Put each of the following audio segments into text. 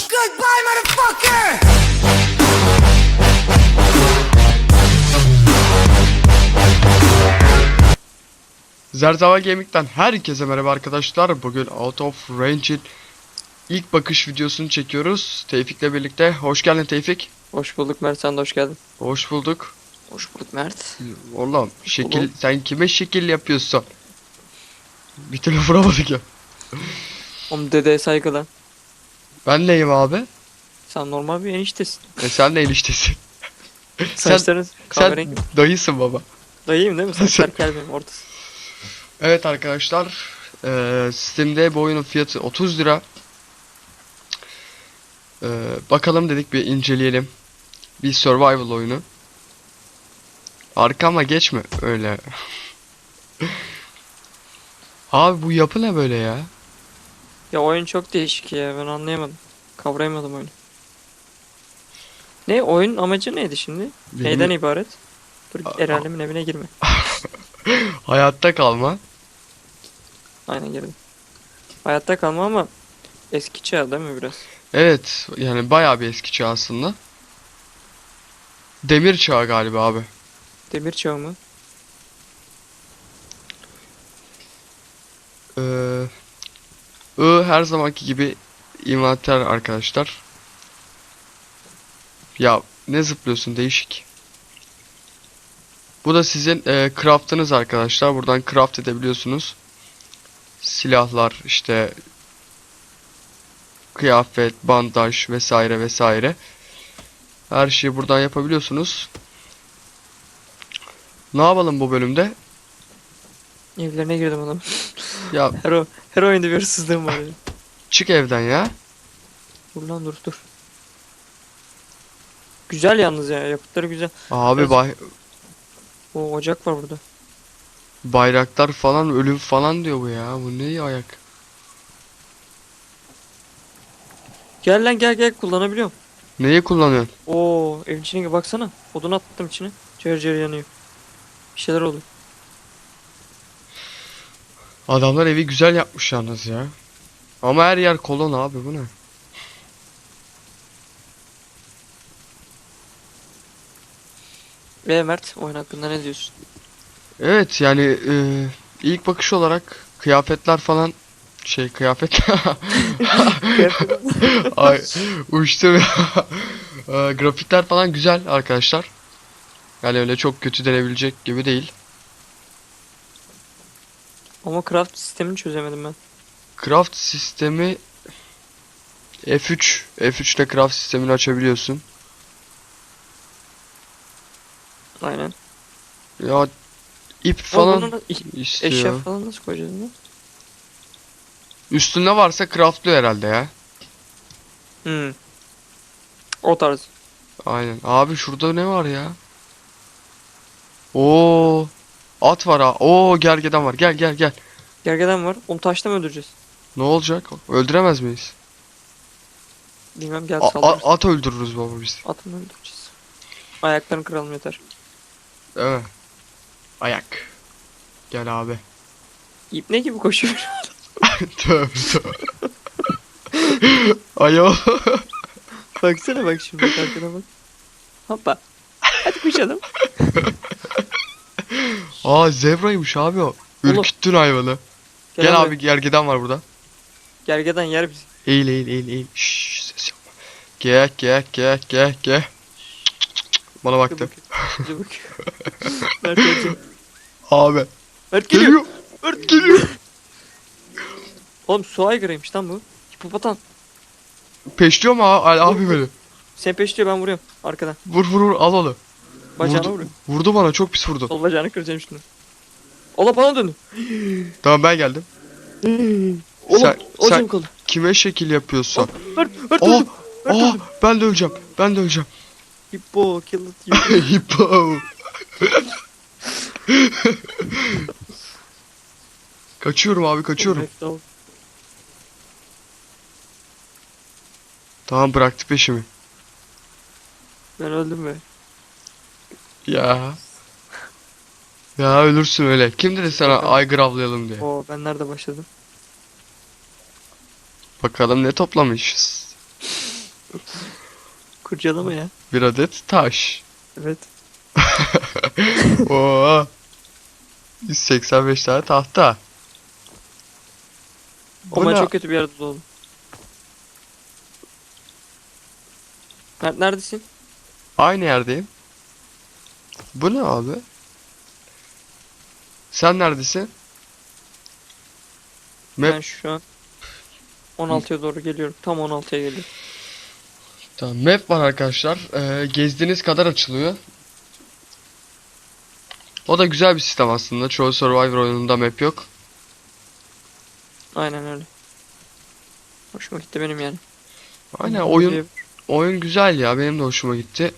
Goodbye, motherfucker! Zerzava Gaming'den herkese merhaba arkadaşlar. Bugün Out of Range'in ilk bakış videosunu çekiyoruz. Tevfik'le birlikte. Hoş geldin Tevfik. Hoş bulduk Mert sen de hoş geldin. Hoş bulduk. Hoş bulduk Mert. Oğlum şekil Oğlum. sen kime şekil yapıyorsun? Bir türlü vuramadık ya. Oğlum dedeye saygı lan. Ben neyim abi? Sen normal bir eniştesin. E sen ne iliştesin? sen, Saçların kahverengi. sen dayısın baba. Dayıyım değil mi? Saçlar benim ortası. Evet arkadaşlar. eee Steam'de bu oyunun fiyatı 30 lira. Eee, bakalım dedik bir inceleyelim. Bir survival oyunu. Arkama geçme öyle. Abi bu yapı ne böyle ya? Ya oyun çok değişik ya ben anlayamadım. Kavrayamadım oyunu. Ne oyun amacı neydi şimdi? Benim Neyden ibaret? Dur alemin evine girme. hayatta kalma. Aynen girdim. Hayatta kalma ama eski çağ değil mi biraz? Evet yani bayağı bir eski çağ aslında. Demir çağı galiba abi. Demir çağı mı? Ee, I her zamanki gibi inventer arkadaşlar. Ya ne zıplıyorsun değişik. Bu da sizin e, craft'ınız arkadaşlar. Buradan craft edebiliyorsunuz. Silahlar işte kıyafet, bandaj vesaire vesaire. Her şeyi buradan yapabiliyorsunuz. Ne yapalım bu bölümde? Evlerine girdim adam. Ya her, o, her oyunda bir hırsızlığım var ya. çık evden ya. Dur lan dur dur. Güzel yalnız ya yapıtları güzel. Abi bay O ocak var burada. Bayraktar falan ölüm falan diyor bu ya. Bu ne ayak? Gel lan gel gel kullanabiliyorum. Neyi kullanıyorsun? Oo evin içine gir baksana. Odun attım içine. Cayır cayır yanıyor. Bir şeyler oldu. Adamlar evi güzel yapmış yalnız ya. Ama her yer kolon abi bu ne? Ve Mert oyun hakkında ne diyorsun? Evet yani e, ilk bakış olarak kıyafetler falan şey kıyafet Ay uçtum ya. E, grafikler falan güzel arkadaşlar. Yani öyle çok kötü denebilecek gibi değil. Ama craft sistemini çözemedim ben. Craft sistemi F3 F3'te craft sistemini açabiliyorsun. Aynen. Ya ip Falan. falan eşya falan nasıl koyacağız bunu? Üstünde varsa craftlıyor herhalde ya. Hmm. O tarz. Aynen. Abi şurada ne var ya? Oo. At var ha. Oo gergedan var. Gel gel gel. Gergeden var. Onu taşla mı öldüreceğiz? Ne olacak? Öldüremez miyiz? Bilmem gel A- saldırırız. a- at öldürürüz baba biz. At mı öldüreceğiz? Ayaklarını kıralım yeter. Mi? Ayak. Gel abi. İp ne gibi koşuyor? tövbe tövbe. Ayo. Baksana bak şimdi bak arkana bak. Hoppa. Hadi koşalım. Aa zebraymış abi o. Ürküttün hayvanı. Gel, buraya. abi gergedan var burada. Gergeden yer bizi. Eğil eğil eğil eğil. Şşş ses yapma. Gel gel gel gel gel. Bana baktı. bakıyor. Bize bakıyor. Mert ölecek. Abi. Mert geliyor. Geliyor. Mert geliyor. Oğlum su aygırıymış lan bu. Hipopotam. Peşliyor mu abi, abi beni? Sen peşliyor ben vuruyorum arkadan. Vur vur vur al onu. Bacağına Vurdu, vuruyorum. vurdu bana çok pis vurdu. Sol bacağını kıracağım şunu. Ola bana döndü. Tamam ben geldim. Oğlum Sen- sen- kaldı. Kime şekil yapıyorsun? Öldü. Mert oh, öldü. ben de öleceğim. Ben de öleceğim. Hippo kill it you. Hippo. kaçıyorum abi kaçıyorum. Tamam bıraktı peşimi. Ben öldüm be. Ya. Ya ölürsün öyle. Kim dedi sana Bakalım. aygır avlayalım diye. Oo ben nerede başladım? Bakalım ne toplamışız. Kurcalama ya. Bir adet taş. Evet. Oo. 185 tane tahta. Ama ne? çok kötü bir yerde doğdum. Mert neredesin? Aynı yerdeyim. Bu ne abi? Sen neredesin? Map Ben şu an 16'ya doğru geliyorum. Tam 16'ya geliyorum. Tamam, map var arkadaşlar. Ee, gezdiğiniz kadar açılıyor. O da güzel bir sistem aslında. Çoğu Survivor oyununda map yok. Aynen öyle. Hoşuma gitti benim yani. Aynen oyun oyun güzel ya. Benim de hoşuma gitti.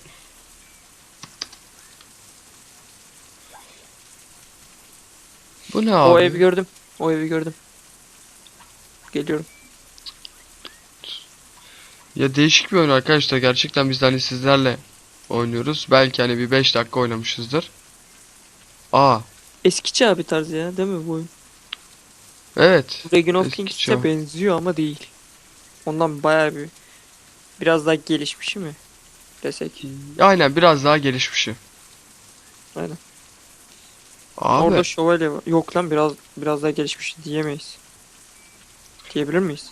Bu ne abi? O evi gördüm. O evi gördüm. Geliyorum. Ya değişik bir oyun arkadaşlar. Gerçekten biz de hani sizlerle oynuyoruz. Belki hani bir 5 dakika oynamışızdır. Aa, Eski çağ bir tarz ya değil mi bu oyun? evet. Reign of Kings'e benziyor ama değil. Ondan bayağı bir biraz daha gelişmiş mi desek. Aynen biraz daha gelişmişi. Aynen. Abi Orada şövalye var. Yok lan biraz biraz daha gelişmiş diyemeyiz. Diyebilir miyiz?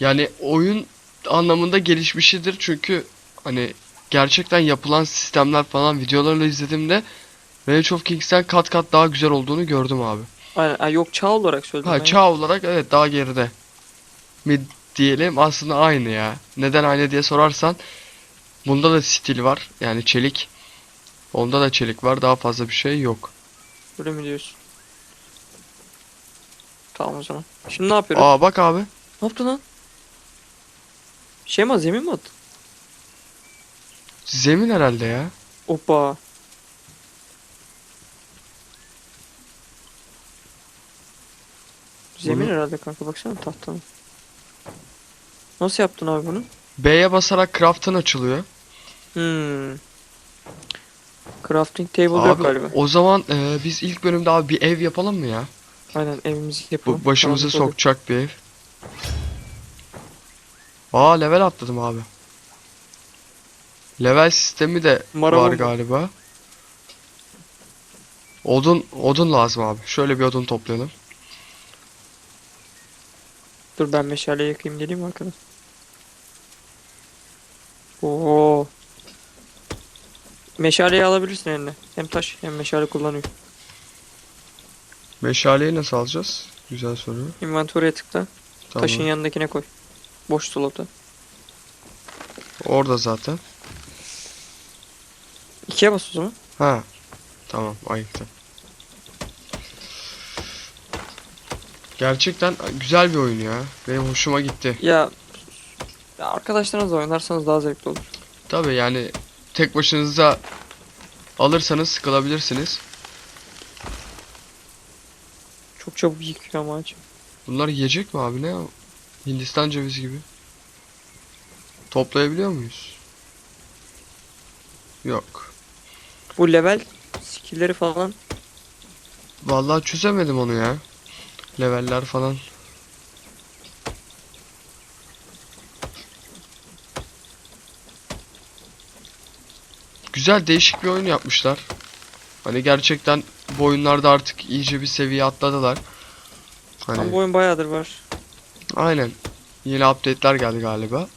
yani oyun anlamında gelişmişidir çünkü hani gerçekten yapılan sistemler falan videolarla izlediğimde Rage of Kings'ten kat kat daha güzel olduğunu gördüm abi. Aynen. Ay, yok çağ olarak söyledim. Ha çağ olarak evet daha geride. Mi diyelim aslında aynı ya. Neden aynı diye sorarsan bunda da stil var yani çelik. Onda da çelik var daha fazla bir şey yok. Öyle mi diyorsun? Tamam o zaman. Şimdi ne yapıyoruz? Aa bak abi. Ne yaptın lan? Şey mi zemin mi attın? Zemin herhalde ya. Hoppa. Zemin Bunu- herhalde kanka baksana tahtanın. Nasıl yaptın abi bunu? B'ye basarak craft'ın açılıyor. Hmm. Crafting table yok Abi galiba. o zaman e, biz ilk bölümde abi bir ev yapalım mı ya? Aynen evimizi yapalım. Bu başımızı Tamam, olur. sokacak bir ev. Aa level atladım abi. Level sistemi de Mara var galiba. Odun odun lazım abi. Şöyle bir odun toplayalım. Dur ben meşale yakayım geleyim arkadan? Oo. Meşaleyi alabilirsin eline. Hem taş hem meşale kullanıyor. Meşaleyi nasıl alacağız? Güzel soru. Inventory'e tıkla. Tamam. Taşın yanındakine koy. Boş slota. Orada zaten. İkiye bas o zaman. Ha. Tamam ayıktı. Gerçekten güzel bir oyun ya. Benim hoşuma gitti. Ya, ya arkadaşlarınızla oynarsanız daha zevkli olur. Tabii yani tek başınıza alırsanız sıkılabilirsiniz. Çok çabuk yıkıyor ama. Bunlar yiyecek mi abi ne? Hindistan cevizi gibi. Toplayabiliyor muyuz? Yok. Bu level skill'leri falan Vallahi çözemedim onu ya. Leveller falan. Güzel değişik bir oyun yapmışlar. Hani gerçekten bu oyunlarda artık iyice bir seviye atladılar. ama bu Hani oyun bayağıdır var. aynen. Yeni update'ler geldi galiba.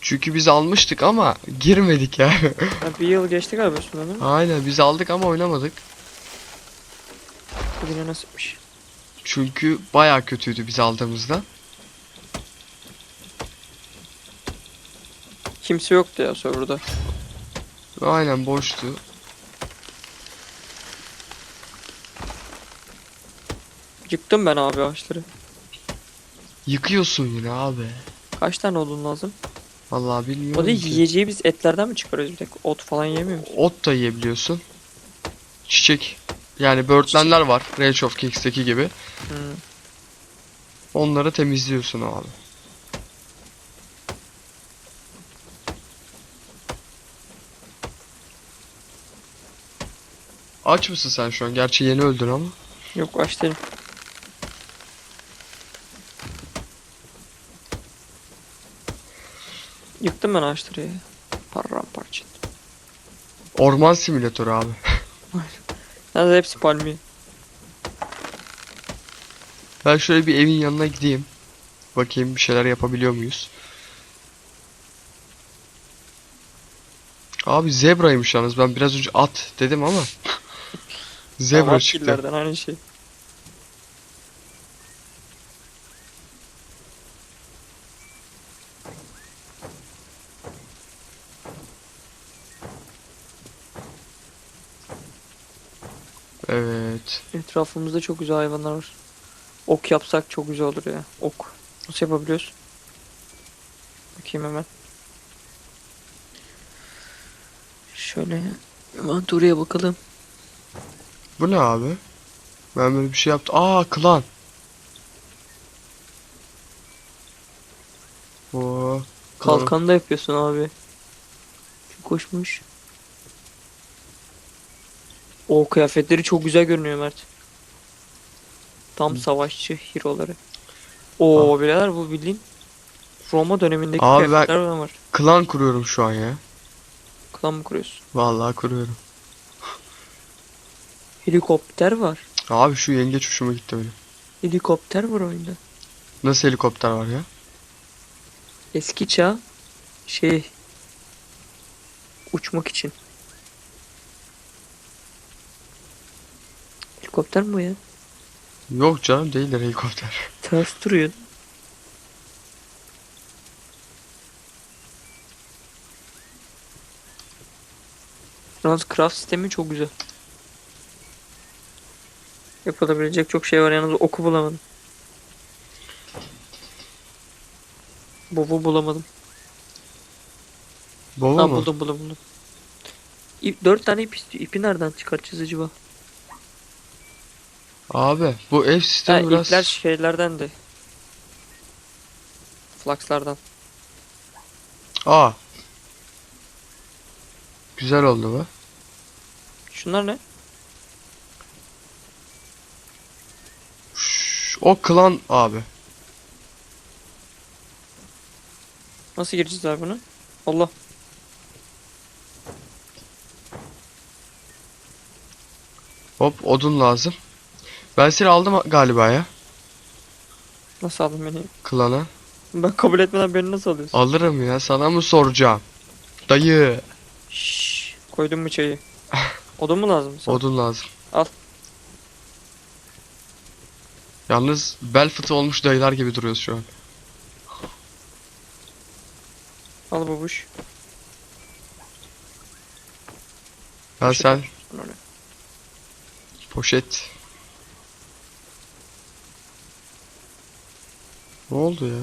Çünkü biz almıştık ama girmedik ya. Ha, bir yıl geçti galiba üstünden değil mi? Aynen biz aldık ama oynamadık. Bugüne nasipmiş. Çünkü baya kötüydü biz aldığımızda. Kimse yoktu ya serverda. Aynen boştu. Yıktım ben abi ağaçları. Yıkıyorsun yine abi. Kaç tane odun lazım? Vallahi bilmiyorum O da ki. yiyeceği biz etlerden mi çıkarıyoruz bir tek? Ot falan yemiyor muyuz? Ot da yiyebiliyorsun. Çiçek. Yani böğürtlenler var. Rage of Kings'teki gibi. Hmm. Onları temizliyorsun abi. Aç mısın sen şu an? Gerçi yeni öldün ama. Yok aç değilim. Yıktım ben ağaçları. Paramparça. Orman simülatörü abi. Nerede hepsi palmiye. Ben şöyle bir evin yanına gideyim. Bakayım bir şeyler yapabiliyor muyuz? Abi zebraymış yalnız. Ben biraz önce at dedim ama. Zebra çıktı. killerden aynı şey. Evet. Etrafımızda çok güzel hayvanlar var. Ok yapsak çok güzel olur ya. Ok. Nasıl yapabiliyoruz? Bakayım hemen. Şöyle inventory'e bakalım. Bu ne abi? Ben böyle bir şey yaptım. Aa klan. Oo. Kalkan da yapıyorsun abi. Çok hoşmuş. O kıyafetleri çok güzel görünüyor Mert. Tam savaşçı hero'ları. Oo birader bu bildiğin Roma dönemindeki Abi ben- kıyafetler var. Klan kuruyorum şu an ya. Klan mı kuruyorsun? Vallahi kuruyorum. Helikopter var. Abi şu yengeç hoşuma gitti benim. Helikopter var oyunda. Nasıl helikopter var ya? Eski çağ şey uçmak için. Helikopter mi bu ya? Yok canım değildir helikopter. Ters duruyor. Yalnız craft sistemi çok güzel. Yapılabilecek çok şey var yalnız oku bulamadım. Bobu bulamadım. Baba Ha mı? buldum buldum buldum. İp, dört tane ip istiyor. İpi nereden çıkartacağız acaba? Abi bu ev Ha, sistemi biraz... ipler şeylerden de. Flaxlardan. Aa. Güzel oldu bu. Şunlar ne? O klan abi. Nasıl gireceğiz abi bunu? Allah. Hop odun lazım. Ben seni aldım galiba ya. Nasıl aldın beni? Klana. Ben kabul etmeden beni nasıl alıyorsun? Alırım ya sana mı soracağım? Dayı. Şşş. Koydun mu çayı? Odun mu lazım sana? Odun lazım. Al. Yalnız bel fıtı olmuş dayılar gibi duruyoruz şu an. Al babuş. Ben Poşet sen var. Poşet. Ne oldu ya?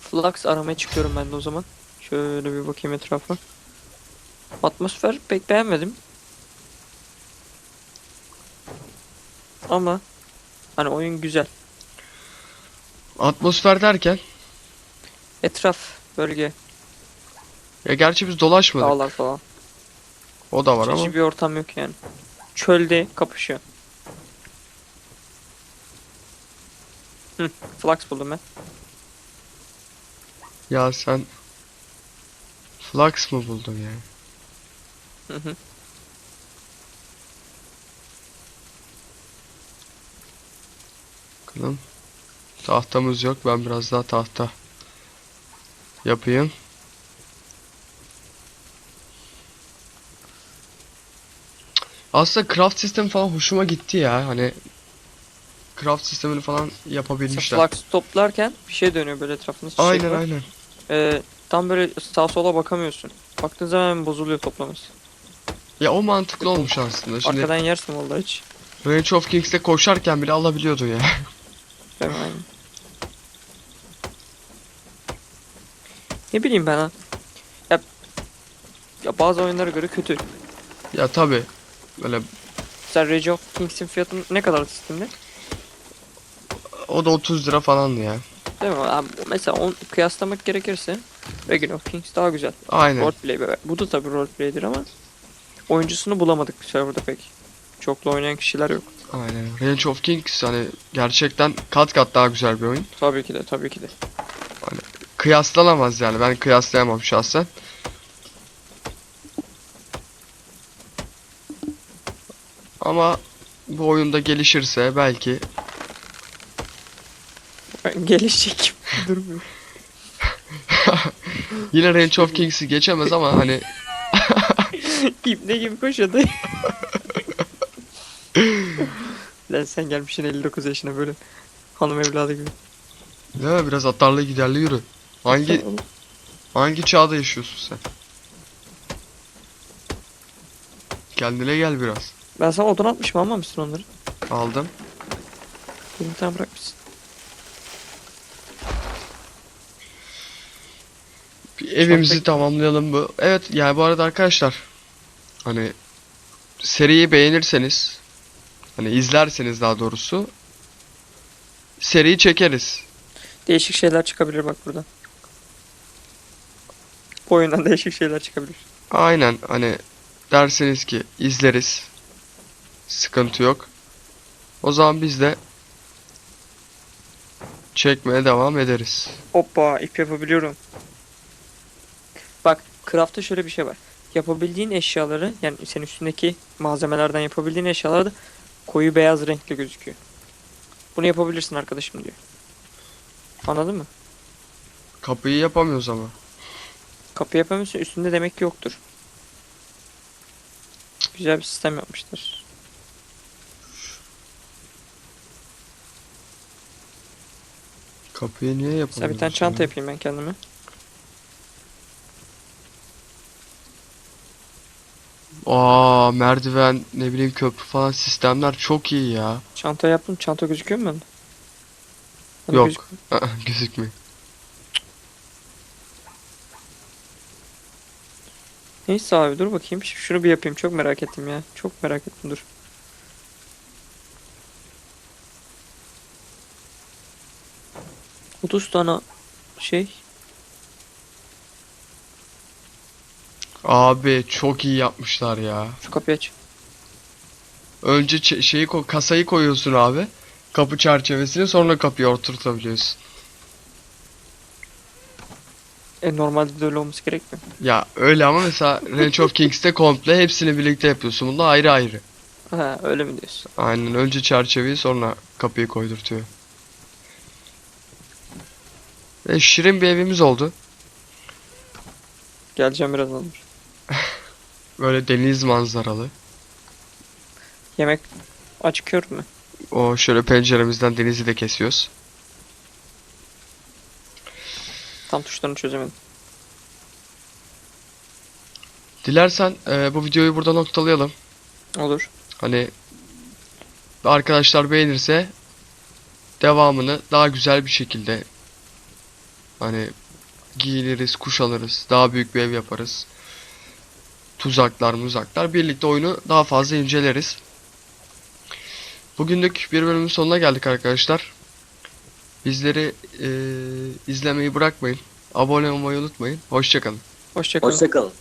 Flux aramaya çıkıyorum ben de o zaman. Şöyle bir bakayım etrafa. Atmosfer pek beğenmedim. Ama hani oyun güzel. Atmosfer derken Etraf, bölge, ya gerçi biz dolaşmadık. dağlar falan. O da var ama Hiç bir ortam yok yani. Çölde kapışıyor. Hı, Flux buldum ben. ya sen Flux mı buldun ya? Hı hı. Bakalım. Tahtamız yok. Ben biraz daha tahta yapayım. Aslında craft sistemi falan hoşuma gitti ya. Hani craft sistemini falan yapabilmişler. Flux toplarken bir şey dönüyor böyle etrafında. çiçek Aynen var. aynen. Ee, tam böyle sağa sola bakamıyorsun. Baktığın zaman bozuluyor toplaması. Ya o mantıklı olmuş aslında. Şimdi Arkadan yersin vallahi hiç. Range of Kings'te koşarken bile alabiliyordun ya. Aynen. Ne bileyim ben ha. Ya, ya bazı oyunlara göre kötü. ya tabi. Böyle Mesela Rage of Kings'in fiyatı ne kadar Steam'de? o da 30 lira falandı ya. Değil mi? Abi, mesela on, kıyaslamak gerekirse Reign of Kings daha güzel. Aynen. Roleplay be. Bu da tabii roleplay'dir ama oyuncusunu bulamadık serverda pek. Çoklu oynayan kişiler yok. Aynen. Range of Kings hani gerçekten kat kat daha güzel bir oyun. Tabii ki de tabii ki de. kıyaslanamaz yani. Ben kıyaslayamam şahsen. Ama bu oyunda gelişirse belki Gelişecek. Durmuyor. yine Range of Kings'i geçemez ama hani İbne gibi koşuyordu. Lan sen gelmişsin 59 yaşına böyle. Hanım evladı gibi. ya biraz atarlı giderli yürü. Hangi hangi çağda yaşıyorsun sen? Kendine gel biraz. Ben sana odun atmışım almamışsın onları. Aldım. Bir tane bırakmışsın. Bir evimizi tamamlayalım bu. Evet yani bu arada arkadaşlar hani seriyi beğenirseniz hani izlerseniz daha doğrusu seriyi çekeriz. Değişik şeyler çıkabilir bak buradan. Bu oyundan değişik şeyler çıkabilir. Aynen hani derseniz ki izleriz. Sıkıntı yok. O zaman biz de çekmeye devam ederiz. Hoppa ip yapabiliyorum. Bak craft'ta şöyle bir şey var. Yapabildiğin eşyaları yani senin üstündeki malzemelerden yapabildiğin eşyalar da koyu beyaz renkli gözüküyor. Bunu yapabilirsin arkadaşım diyor. Anladın mı? Kapıyı yapamıyoruz ama. Kapı yapamıyorsun üstünde demek ki yoktur. Güzel bir sistem yapmışlar. Kapıyı niye yapamıyoruz? Mesela bir tane çanta ya? yapayım ben kendime. Aa merdiven ne bileyim köprü falan sistemler çok iyi ya. Çanta yaptım. Çanta gözüküyor mu bende? Bende Yok. gözükmüyor. Neyse abi dur bakayım. Ş- Şunu bir yapayım. Çok merak ettim ya. Çok merak ettim dur. Otuz tane şey. Abi çok iyi yapmışlar ya. Şu kapıyı aç. Önce şeyi ko- kasayı koyuyorsun abi. Kapı çerçevesini sonra kapıyı oturtabiliyorsun. E normalde de öyle olması gerekmiyor. Ya öyle ama mesela Range of Kings'te komple hepsini birlikte yapıyorsun. Bunda ayrı ayrı. Ha öyle mi diyorsun? Aynen önce çerçeveyi sonra kapıyı koydurtuyor. Ve şirin bir evimiz oldu. Geleceğim birazdan. Böyle deniz manzaralı. Yemek acıkıyorum ben. O şöyle penceremizden denizi de kesiyoruz. Tam tuşlarını çözemedim. Dilersen e, bu videoyu burada noktalayalım. Olur. Hani arkadaşlar beğenirse devamını daha güzel bir şekilde hani giyiniriz, kuşanırız, daha büyük bir ev yaparız. Tuzaklar, muzaklar birlikte oyunu daha fazla inceleriz. Bugünlük bir bölümün sonuna geldik arkadaşlar. Bizleri eee, izlemeyi bırakmayın. Abone olmayı unutmayın. Hoşçakalın. Hoşçakalın. Hoşçakalın.